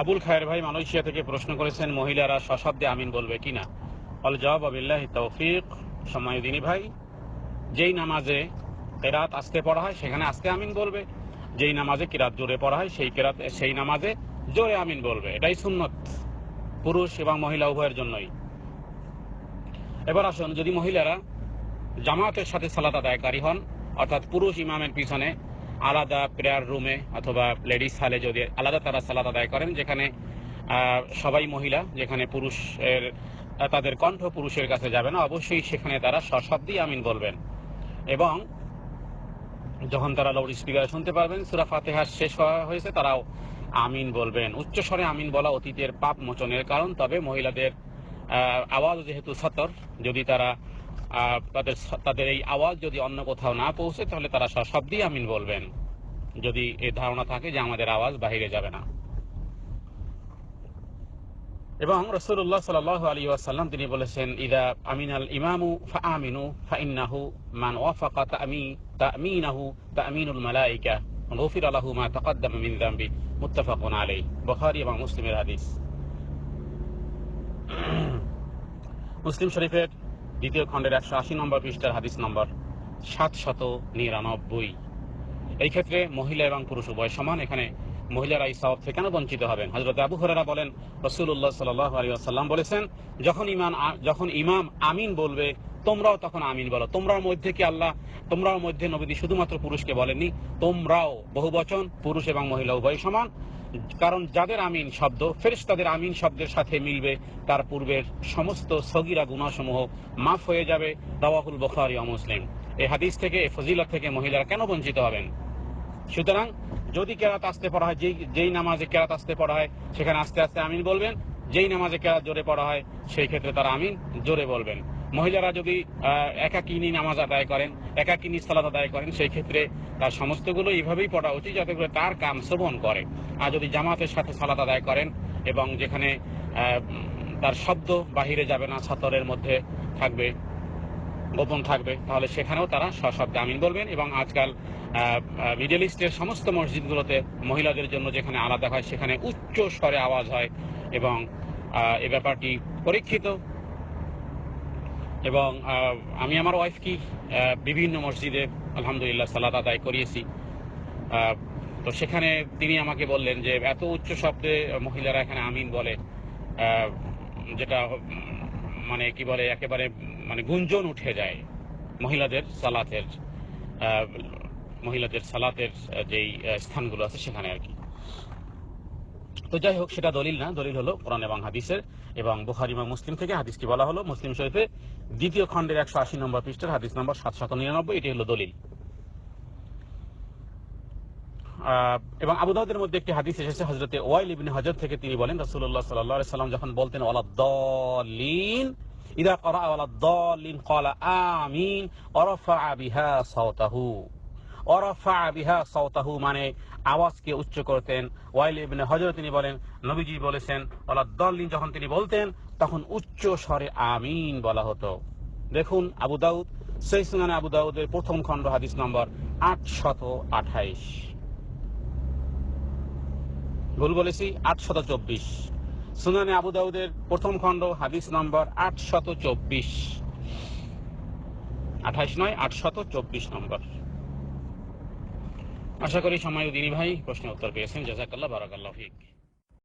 আবুল খায়ের ভাই মালয়েশিয়া থেকে প্রশ্ন করেছেন, মহিলারা সশব্দে আমিন বলবে কিনা অল জবাব তৌফিক সময় দিনী ভাই, যেই নামাজে কেরাত আস্তে পড়া হয়, সেখানে আস্তে আমিন বলবে। যেই নামাজে কিরাত জোরে পড়া হয়, সেই কেরাত, সেই নামাজে জোরে আমিন বলবে। এটাই সুন্নত, পুরুষ এবং মহিলা উভয়ের জন্যই। এবার আসুন, যদি মহিলারা জামাতের সাথে সালাত আদায়কারী হন, অর্থাৎ পুরুষ ইমামের পিছনে আলাদা প্রেয়ার রুমে অথবা লেডিস হালে যদি আলাদা তারা সালাত আদায় করেন, যেখানে সবাই মহিলা, যেখানে পুরুষের, তাদের কণ্ঠ পুরুষের কাছে যাবে না, অবশ্যই সেখানে তারা সশব্দেই আমিন বলবেন। এবং যখন তারা লাউড স্পিকার শুনতে পারবেন, সুরা ফাতেহার শেষ হওয়া হয়েছে, তারাও আমিন বলবেন। উচ্চস্বরে আমিন বলা অতীতের পাপ মোচনের কারণ, তবে মহিলাদের আওয়াজ যেহেতু সতর, যদি তারা তাদের তাদের এই আওয়াজ যদি অন্য কোথাও না পৌঁছে, তাহলে তারা সশব্দেই আমিন বলবেন। যদি এই ধারণা থাকে যে আমাদের আওয়াজ বাহিরে যাবে না। এবং রসুল্লাহ সাল আলী আসাল্লাম তিনি বলেছেন, ইদা আমিনাল ইমামু ফা আমিনু ফা ইন্নাহু মান ওয়াফাকা তামি, তামিনাহু তামিনুল মালাইকা গফির আলাহু মা তাকাদ্দাম মিন যামবি মুত্তাফাকুন আলাইহি, বুখারী এবং মুসলিমের হাদিস। মুসলিম শরীফের দ্বিতীয় খণ্ডের একশো আশি নম্বর পৃষ্ঠার হাদিস নম্বর সাতশত নিরানব্বই। এই ক্ষেত্রে মহিলা এবং পুরুষ উভয় সমান, এখানে মহিলারা এই সওয়াব থেকে কেন বঞ্চিত হবেন? হজরত আবু হরেরা বলেন রসুল্লাহ সাল্লাহ আলী বলেছেন, যখন ইমান যখন ইমাম আমিন বলবে, তোমরাও তখন আমিন বলো। তোমরার মধ্যে কি আল্লাহ, তোমরার মধ্যে নবীদি শুধুমাত্র পুরুষকে বলেননি, তোমরাও বহু বচন পুরুষ এবং মহিলা উভয় সমান। কারণ যাদের আমিন শব্দ ফেরেশ তাদের আমিন শব্দের সাথে মিলবে, তার পূর্বের সমস্ত সগিরা গুণাসমূহ মাফ হয়ে যাবে দাওয়াহুল বখারি মুসলিম। এই হাদিস থেকে ফজিলত থেকে মহিলারা কেন বঞ্চিত হবেন? সুতরাং যদি কেরাত আসতে পড়া হয়, যেই যেই নামাজে কেরাত আসতে পড়া হয়, সেখানে আস্তে আস্তে আমিন বলবেন। যেই নামাজে কেরাত জোরে পড়া হয়, সেই ক্ষেত্রে তারা আমিন জোরে বলবেন। মহিলারা যদি একাকিনী নামাজ আদায় করেন, একাকিনী সালাদ আদায় করেন, সেই ক্ষেত্রে তার সমস্তগুলো এইভাবেই পড়া উচিত যাতে করে তার কাম শ্রবণ করে। আর যদি জামাতের সাথে সালাদ আদায় করেন এবং যেখানে তার শব্দ বাহিরে যাবে না, ছাতরের মধ্যে থাকবে, গোপন থাকবে, তাহলে সেখানেও তারা সশব্দে আমিন বলবেন এবং আজকাল মিডল ইস্টের সমস্ত মসজিদগুলোতে মহিলাদের জন্য যেখানে আলাদা হয়, সেখানে উচ্চ স্বরে আওয়াজ হয় এবং এ ব্যাপারটি পরীক্ষিত। এবং আমি আমার ওয়াইফকে বিভিন্ন মসজিদে আলহামদুলিল্লাহ সালাদ আদায় করিয়েছি। তো সেখানে তিনি আমাকে বললেন যে, এত উচ্চ শব্দে মহিলারা এখানে আমিন বলে যেটা মানে কি বলে, একেবারে মানে গুঞ্জন উঠে যায় মহিলাদের সালাতের। মহিলাদের সালাতের যেই স্থানগুলো আছে সেখানে আর কি। তো যাই হোক, সেটা দলিল না। দলিল হলো কোরআন এবং হাদিসের, এবং বুখারি এবং মুসলিম থেকে হাদিসটি বলা হলো। মুসলিম শরীফে দ্বিতীয় খণ্ডের একশো আশি নম্বর পৃষ্ঠার হাদিস নম্বর সাতশত নিরানব্বই এটি হলো দলিল। এবং আবু দাউদের মধ্যে একটি হাদিস এসেছে হজরতে ওয়াইল ইবনে হজর থেকে তিনি বলেন, রাসূলুল্লাহ সাল্লাল্লাহু আলাইহি সাল্লাম যখন বলতেন ওয়ালাদ-দাল্লিন ইদা ক্বারা ওয়ালাদ-দাল্লিন ক্বালা আমিন ওয়ারাফা বিহা সাওতাহু ওয়ারাফা বিহা সাওতাহু মানে আওয়াজকে উচ্চ করতেন। ওয়াইল ইবনে হজর তিনি বলেন, নবীজি বলেছেন ওয়ালাদ-দাল্লিন যখন তিনি বলতেন, তখন উচ্চ স্বরে আমিন বলা হতো। দেখুন আবু দাউদ, সেই সুনানে আবু দাউদের প্রথম খণ্ড হাদিস নম্বর আটশত আঠাইশ। ভুল বলেছি, আটশত চব্বিশ। সুনানে আবু দাউদের প্রথম খণ্ড হাদিস নম্বর আটশত চব্বিশ। আঠাইশ নয়, আটশত চব্বিশ নম্বর। আশা করি সময় দিনী ভাই প্রশ্নের উত্তর পেয়েছেন। জাজাকাল্লাহ বারাকাল্লাহ ফিক।